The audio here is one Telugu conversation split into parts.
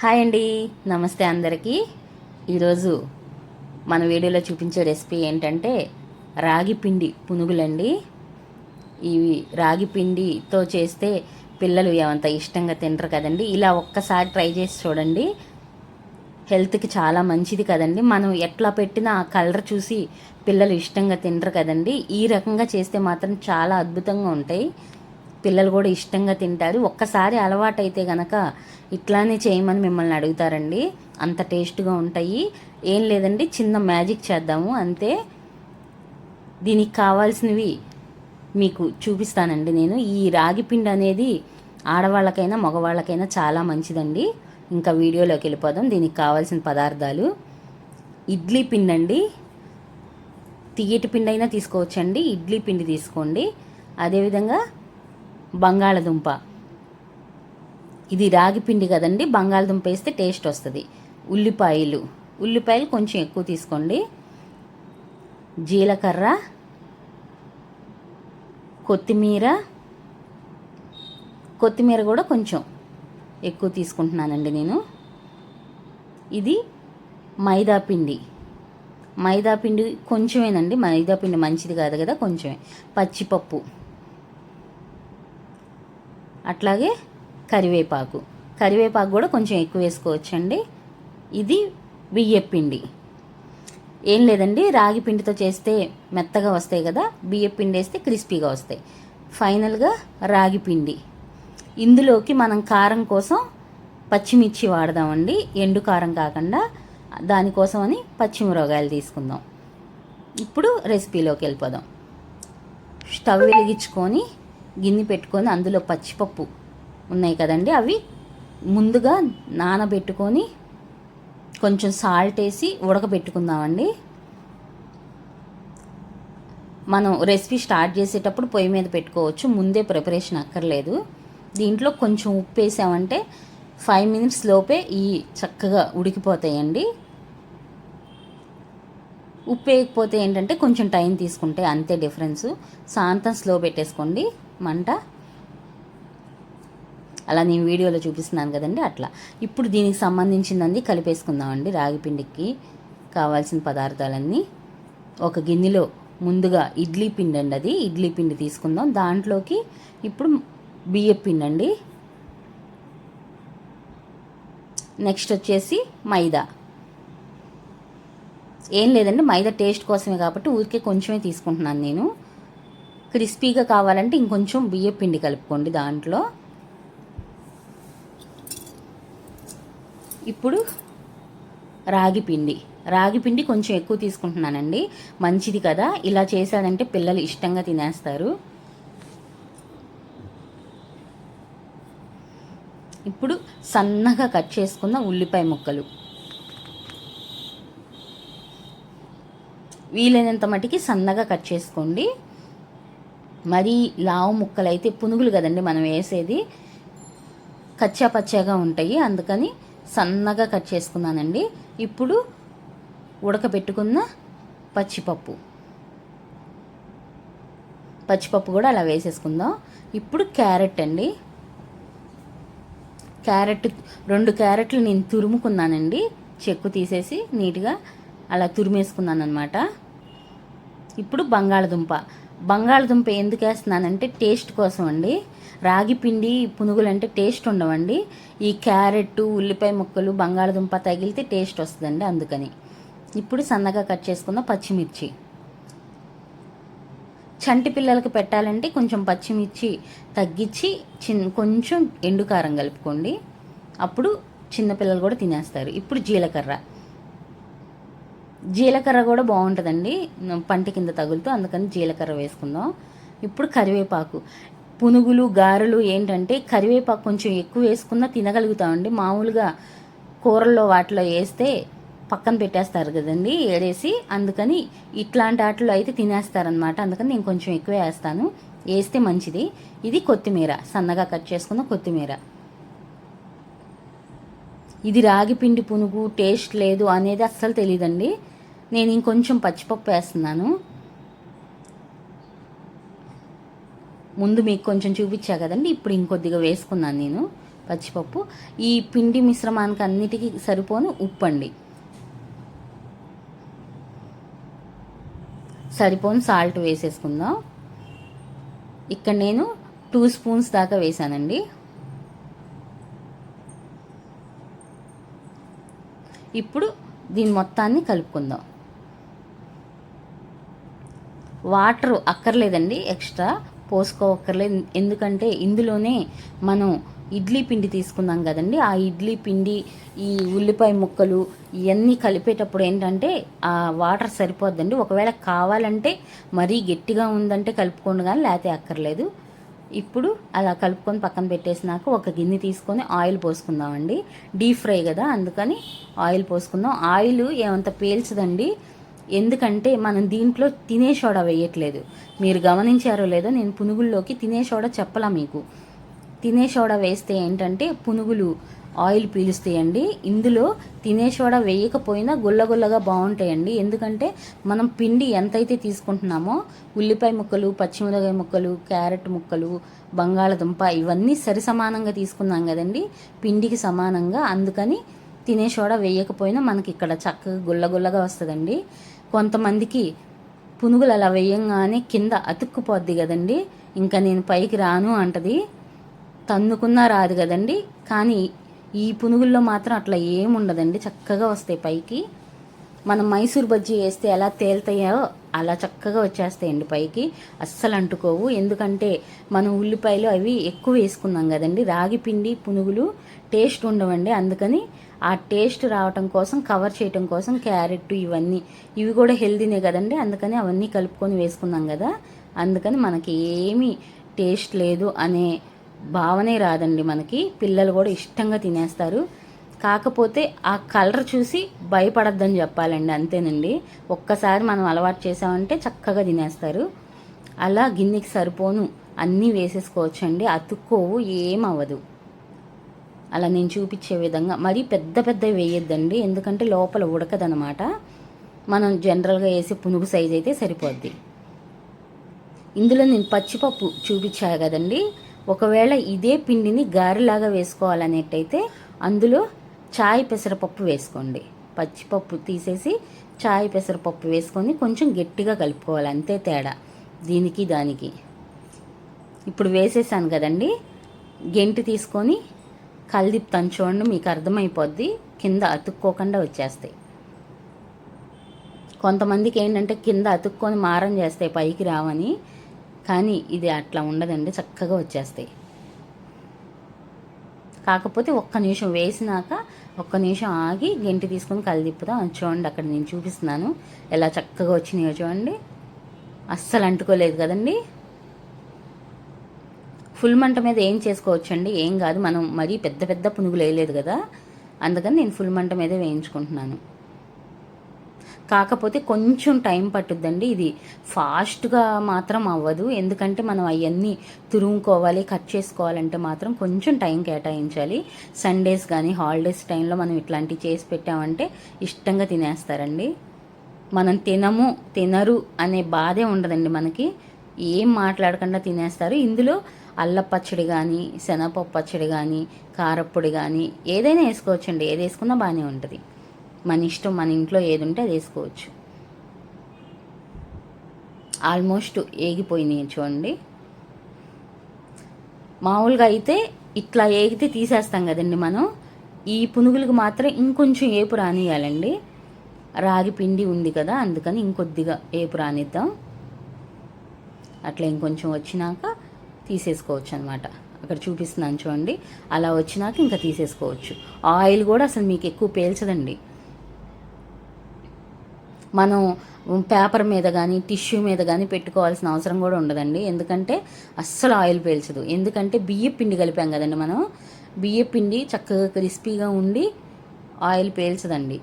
హాయ్ అండి. నమస్తే అందరికీ. ఈరోజు మన వీడియోలో చూపించే రెసిపీ ఏంటంటే రాగి పిండి పునుగులండి. ఇవి రాగి పిండితో చేస్తే పిల్లలు ఏమంత ఇష్టంగా తింటారు కదండి. ఇలా ఒక్కసారి ట్రై చేసి చూడండి. హెల్త్కి చాలా మంచిది కదండి. మనం ఎట్లా పెట్టినా ఆ కలర్ చూసి పిల్లలు ఇష్టంగా తినరు కదండి. ఈ రకంగా చేస్తే మాత్రం చాలా అద్భుతంగా ఉంటాయి. పిల్లలు కూడా ఇష్టంగా తింటారు. ఒక్కసారి అలవాటైతే గనక ఇట్లానే చేయమని మిమ్మల్ని అడుగుతారండి. అంత టేస్ట్గా ఉంటాయి. ఏం లేదండి చిన్న మ్యాజిక్ చేద్దాము అంతే. దీనికి కావాల్సినవి మీకు చూపిస్తానండి నేను. ఈ రాగి పిండి అనేది ఆడవాళ్ళకైనా మగవాళ్ళకైనా చాలా మంచిదండి. ఇంకా వీడియోలోకి వెళ్ళిపోదాం. దీనికి కావాల్సిన పదార్థాలు. ఇడ్లీ పిండి అండి తీయటి పిండి అయినా తీసుకోవచ్చండి. ఇడ్లీ పిండి తీసుకోండి. అదేవిధంగా బంగాళదుంప. ఇది రాగి పిండి కదండి బంగాళదుంప వేస్తే టేస్ట్ వస్తుంది. ఉల్లిపాయలు ఉల్లిపాయలు కొంచెం ఎక్కువ తీసుకోండి. జీలకర్ర కొత్తిమీర కొత్తిమీర కూడా కొంచెం ఎక్కువ తీసుకుంటున్నానండి నేను. ఇది మైదా పిండి. మైదా పిండి కొంచెమేనండి మైదా పిండి మంచిది కాదు కదా కొంచెమే. పచ్చిపప్పు. అట్లాగే కరివేపాకు. కరివేపాకు కూడా కొంచెం ఎక్కువ వేసుకోవచ్చండి. ఇది బియ్యపిండి ఏం లేదండి రాగి పిండితో చేస్తే మెత్తగా వస్తాయి కదా బియ్యపిండి వేస్తే క్రిస్పీగా వస్తాయి. ఫైనల్గా రాగి పిండి. ఇందులోకి మనం కారం కోసం పచ్చిమిర్చి వాడదామండి. ఎండు కారం కాకుండా దానికోసం అని పచ్చిమిరపకాయలు తీసుకుందాం. ఇప్పుడు రెసిపీలోకి వెళ్ళిపోదాం. స్టవ్ వెలిగించుకొని గిన్నె పెట్టుకొని అందులో పచ్చిపప్పు ఉన్నాయి కదండి అవి ముందుగా నానబెట్టుకొని కొంచెం సాల్ట్ వేసి ఉడకబెట్టుకుందామండి. మనం రెసిపీ స్టార్ట్ చేసేటప్పుడు పొయ్యి మీద పెట్టుకోవచ్చు ముందే ప్రిపరేషన్ అక్కర్లేదు. దీంట్లో కొంచెం ఉప్పు వేసామంటే ఫైవ్ మినిట్స్ లోపే ఈ చక్కగా ఉడికిపోతాయండి. ఉప్పు వేయకపోతే ఏంటంటే కొంచెం టైం తీసుకుంటే అంతే డిఫరెన్స్ సాంతం స్లో పెట్టేసుకోండి మంట అలా నేను వీడియోలో చూపిస్తున్నాను కదండి అట్లా. ఇప్పుడు దీనికి సంబంధించిందండి కలిపేసుకుందామండి. రాగి పిండికి కావాల్సిన పదార్థాలన్నీ. ఒక గిన్నెలో ముందుగా ఇడ్లీ పిండి అండి అది. ఇడ్లీ పిండి తీసుకుందాం. దాంట్లోకి ఇప్పుడు బియ్య పిండి అండి నెక్స్ట్ వచ్చేసి మైదా. ఏం లేదండి మైదా టేస్ట్ కోసమే కాబట్టి ఊరికే కొంచెమే తీసుకుంటున్నాను నేను. క్రిస్పీగా కావాలంటే ఇంకొంచెం బియ్య పిండి కలుపుకోండి దాంట్లో. ఇప్పుడు రాగి పిండి. రాగి పిండి కొంచెం ఎక్కువ తీసుకుంటున్నానండి. మంచిది కదా. ఇలా చేశాడంటే పిల్లలు ఇష్టంగా తినేస్తారు. ఇప్పుడు సన్నగా కట్ చేసుకున్న ఉల్లిపాయ ముక్కలు. వీలైనంత మటుకి సన్నగా కట్ చేసుకోండి. మరీ లావు ముక్కలు అయితే పునుగులు కదండి మనం వేసేది. కచ్చా పచ్చాగా ఉంటాయి. అందుకని సన్నగా కట్ చేసుకున్నానండి. ఇప్పుడు ఉడకబెట్టుకున్న పచ్చిపప్పు. పచ్చిపప్పు కూడా అలా వేసేసుకుందాం. ఇప్పుడు క్యారెట్ అండి. క్యారెట్ రెండు క్యారెట్లు నేను తురుముకున్నానండి. చెక్కు తీసేసి నీట్గా అలా తురిమేసుకున్నాను అనమాట ఇప్పుడు బంగాళదుంప. బంగాళదుంప ఎందుకు వేస్తున్నానంటే టేస్ట్ కోసం అండి. రాగి పిండి పునుగులు అంటే టేస్ట్ ఉండవండి. ఈ క్యారెట్ ఉల్లిపాయ ముక్కలు బంగాళదుంప తగిలితే టేస్ట్ వస్తుందండి అందుకని. ఇప్పుడు సన్నగా కట్ చేసుకున్న పచ్చిమిర్చి. చంటి పిల్లలకు పెట్టాలంటే కొంచెం పచ్చిమిర్చి తగ్గించి చిన్ కొంచెం ఎండుకారం కలుపుకోండి. అప్పుడు చిన్నపిల్లలు కూడా తినేస్తారు. ఇప్పుడు జీలకర్ర. జీలకర్ర కూడా బాగుంటుందండి. పంట కింద తగులుతూ అందుకని జీలకర్ర వేసుకుందాం. ఇప్పుడు కరివేపాకు. పునుగులు గారెలు ఏంటంటే కరివేపాకు కొంచెం ఎక్కువ వేసుకున్నా తినగలుగుతామండి. మామూలుగా కూరల్లో వాటిలో వేస్తే పక్కన పెట్టేస్తారు కదండి ఏడేసి అందుకని ఇట్లాంటి వాటిలో అయితే తినేస్తారనమాట అందుకని నేను కొంచెం ఎక్కువ వేస్తాను. వేస్తే మంచిది. ఇది కొత్తిమీర. సన్నగా కట్ చేసుకున్న కొత్తిమీర. ఇది రాగి పిండి పునుగు టేస్ట్ లేదు అనేది అస్సలు తెలియదండి నేను ఇంకొంచెం పచ్చిపప్పు వేస్తున్నాను. ముందు మీకు కొంచెం చూపించా కదండి ఇప్పుడు ఇంకొద్దిగా వేసుకున్నాను నేను పచ్చిపప్పు. ఈ పిండి మిశ్రమానికి అన్నిటికీ సరిపోను ఉప్పు అండి సరిపోను సాల్ట్ వేసేసుకుందాం. ఇక్కడ నేను టూ స్పూన్స్ దాకా వేసానండి. ఇప్పుడు దీని మొత్తాన్ని కలుపుకుందాం. వాటర్ అక్కర్లేదండి ఎక్స్ట్రా. పోసుకోవక్కర్లేదు ఎందుకంటే ఇందులోనే మనం ఇడ్లీ పిండి తీసుకున్నాం కదండి. ఆ ఇడ్లీ పిండి ఈ ఉల్లిపాయ ముక్కలు ఇవన్నీ కలిపేటప్పుడు ఏంటంటే ఆ వాటర్ సరిపోద్దండి. ఒకవేళ కావాలంటే మరీ గట్టిగా ఉందంటే కలుపుకోండి కానీ లేకపోతే అక్కర్లేదు. ఇప్పుడు అలా కలుపుకొని పక్కన పెట్టేసినాక ఒక గిన్నె తీసుకొని ఆయిల్ పోసుకుందామండి. డీప్ ఫ్రై కదా అందుకని ఆయిల్ పోసుకుందాం. ఆయిల్ ఏమంత పేల్చదండి. ఎందుకంటే మనం దీంట్లో తినే సోడా వేయట్లేదు. మీరు గమనించారో లేదో నేను పునుగుల్లోకి తినే సోడా చెప్పలా మీకు. తినే సోడా వేస్తే ఏంటంటే పునుగులు ఆయిల్ పీలుస్తాయండి. ఇందులో తినే సోడా వేయకపోయినా గుల్లగుల్లగా బాగుంటాయండి. ఎందుకంటే మనం పిండి ఎంతైతే తీసుకుంటున్నామో ఉల్లిపాయ ముక్కలు పచ్చిమిరకాయ ముక్కలు క్యారెట్ ముక్కలు బంగాళదుంప ఇవన్నీ సరి సమానంగా తీసుకున్నాం కదండి. పిండికి సమానంగా అందుకని తినే సోడా వేయకపోయినా మనకి ఇక్కడ చక్కగా గుల్లగుల్లగా వస్తుందండి. కొంతమందికి పునుగులు అలా వేయంగానే కింద అతుక్కుపోద్ది కదండి. ఇంకా నేను పైకి రాను అంటది. తన్నుకున్నా రాదు కదండి. కానీ ఈ పునుగుల్లో మాత్రం అట్లా ఏముండదండి చక్కగా వస్తాయి పైకి. మనం మైసూర్ బజ్జీ వేస్తే ఎలా తేలుతాయో అలా చక్కగా వచ్చేస్తాయండి పైకి. అస్సలు అంటుకోవు. ఎందుకంటే మనం ఉల్లిపాయలు అవి ఎక్కువ వేసుకున్నాం కదండి. రాగి పిండి పునుగులు టేస్ట్ ఉండవండి. అందుకని ఆ టేస్ట్ రావటం కోసం కవర్ చేయటం కోసం క్యారెట్ ఇవన్నీ. ఇవి కూడా హెల్దీనే కదండి. అందుకని అవన్నీ కలుపుకొని వేసుకున్నాం కదా. అందుకని మనకి ఏమీ టేస్ట్ లేదు అనే భావనే రాదండి మనకి. పిల్లలు కూడా ఇష్టంగా తినేస్తారు. కాకపోతే ఆ కలర్ చూసి భయపడద్దని చెప్పాలండి. అంతేనండి. ఒక్కసారి మనం అలవాటు చేసామంటే చక్కగా తినేస్తారు. అలా గిన్నెకి సరిపోను అన్నీ వేసేసుకోవచ్చండి. అతుక్కోవు ఏమవ్వదు. అలా నేను చూపించే విధంగా మరీ పెద్ద పెద్ద వేయొద్దండి. ఎందుకంటే లోపల ఉడకదనమాట మనం జనరల్గా వేసే పునుగు సైజ్ అయితే సరిపోద్ది. ఇందులో నేను పచ్చిపప్పు చూపించా కదండి. ఒకవేళ ఇదే పిండిని గారెలాగా వేసుకోవాలనేటైతే అందులో చాయ్ పెసరపప్పు వేసుకోండి. పచ్చిపప్పు తీసేసి చాయ్ పెసరపప్పు వేసుకొని కొంచెం గట్టిగా కలుపుకోవాలి. అంతే తేడా. దీనికి దానికి. ఇప్పుడు వేసేసాను కదండి. గెంటి తీసుకొని కలిదిప్తాను చూడండి మీకు అర్థమైపోద్ది. కింద అతుక్కోకుండా వచ్చేస్తాయి. కొంతమందికి ఏంటంటే కింద అతుక్కొని మారం చేస్తాయి పైకి రావని కానీ ఇది అట్లా ఉండదండి చక్కగా వచ్చేస్తాయి. కాకపోతే ఒక్క నిమిషం వేసినాక ఒక్క నిమిషం ఆగి గెంటి తీసుకొని కలిదిప్పుదాం చూడండి అక్కడ నేను చూపిస్తున్నాను. ఎలా చక్కగా వచ్చినాయో చూడండి. అస్సలు అంటుకోలేదు కదండి. ఫుల్ మంట మీద ఏం చేసుకోవచ్చండి? ఏం కాదు. మనం మరీ పెద్ద పెద్ద పునుగులు వేయలేదు కదా? అందుకని నేను ఫుల్ మంట మీదే వేయించుకుంటున్నాను. కాకపోతే కొంచెం టైం పట్టుద్దండి. ఇది ఫాస్ట్గా మాత్రం అవ్వదు. ఎందుకంటే మనం అవన్నీ తురుముకోవాలి కట్ చేసుకోవాలంటే మాత్రం కొంచెం టైం కేటాయించాలి. సండేస్ కానీ హాలిడేస్ టైంలో మనం ఇట్లాంటివి చేసి పెట్టామంటే ఇష్టంగా తినేస్తారండి. మనం తినము తినరు అనే బాధే ఉండదండి మనకి. ఏం మాట్లాడకుండా తినేస్తారు. ఇందులో అల్ల పచ్చడి కానీ శనగపప్పు పచ్చడి కానీ కారప్పొడి కానీ ఏదైనా వేసుకోవచ్చండి. ఏది వేసుకున్నా బాగానే ఉంటుంది. మన ఇష్టం మన ఇంట్లో ఏది ఉంటే అది వేసుకోవచ్చు. ఆల్మోస్ట్ ఏగిపోయినాయి చూడండి. మామూలుగా అయితే ఇట్లా ఏగితే తీసేస్తాం కదండి మనం. ఈ పునుగులకు మాత్రం ఇంకొంచెం ఏపు రానియాలండి రాగి పిండి ఉంది కదా అందుకని ఇంకొద్దిగా ఏపు రానిద్దాం. అట్లా ఇంకొంచెం వచ్చినాక తీసేసుకోవచ్చు అనమాట అక్కడ చూపిస్తున్నాను చూడండి. అలా వచ్చినాక ఇంకా తీసేసుకోవచ్చు. ఆయిల్ కూడా అసలు మీకు ఎక్కువ పేల్చదండి. మనం పేపర్ మీద కానీ టిష్యూ మీద కానీ పెట్టుకోవాల్సిన అవసరం కూడా ఉండదండి. ఎందుకంటే అస్సలు ఆయిల్ పేల్చదు. ఎందుకంటే బియ్య పిండి కలిపాం కదండి మనం. బియ్య పిండి చక్కగా క్రిస్పీగా ఉండి ఆయిల్ పేల్చదండి.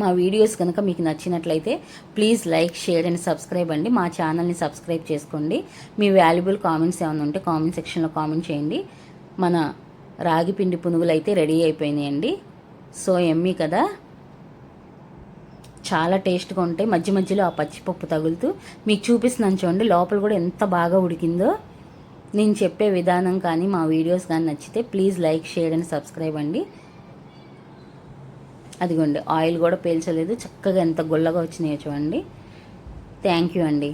మా వీడియోస్ కనుక మీకు నచ్చినట్లయితే please like share and subscribe అండి. మా ఛానల్ని సబ్స్క్రైబ్ చేసుకోండి. మీ వాల్యుబుల్ కామెంట్స్ ఏమైనా ఉంటే కామెంట్ సెక్షన్లో కామెంట్ చేయండి. మన రాగి పిండి పునుగులు అయితే రెడీ అయిపోయినాయండి. సో ఎమ్మీ కదా? చాలా టేస్ట్గా ఉంటాయి. మధ్య మధ్యలో ఆ పచ్చిపప్పు తగులుతూ మీకు చూపిస్తున్నాను చూడండి లోపల కూడా ఎంత బాగా ఉడికిందో. నేను చెప్పే విధానం కానీ మా వీడియోస్ కానీ నచ్చితే please like share and subscribe అండి. అదిగోండి ఆయిల్ కూడా పీల్చలేదు. చక్కగా ఎంత గుల్లగా వచ్చినాయో చూడండి. థ్యాంక్ యూ అండి.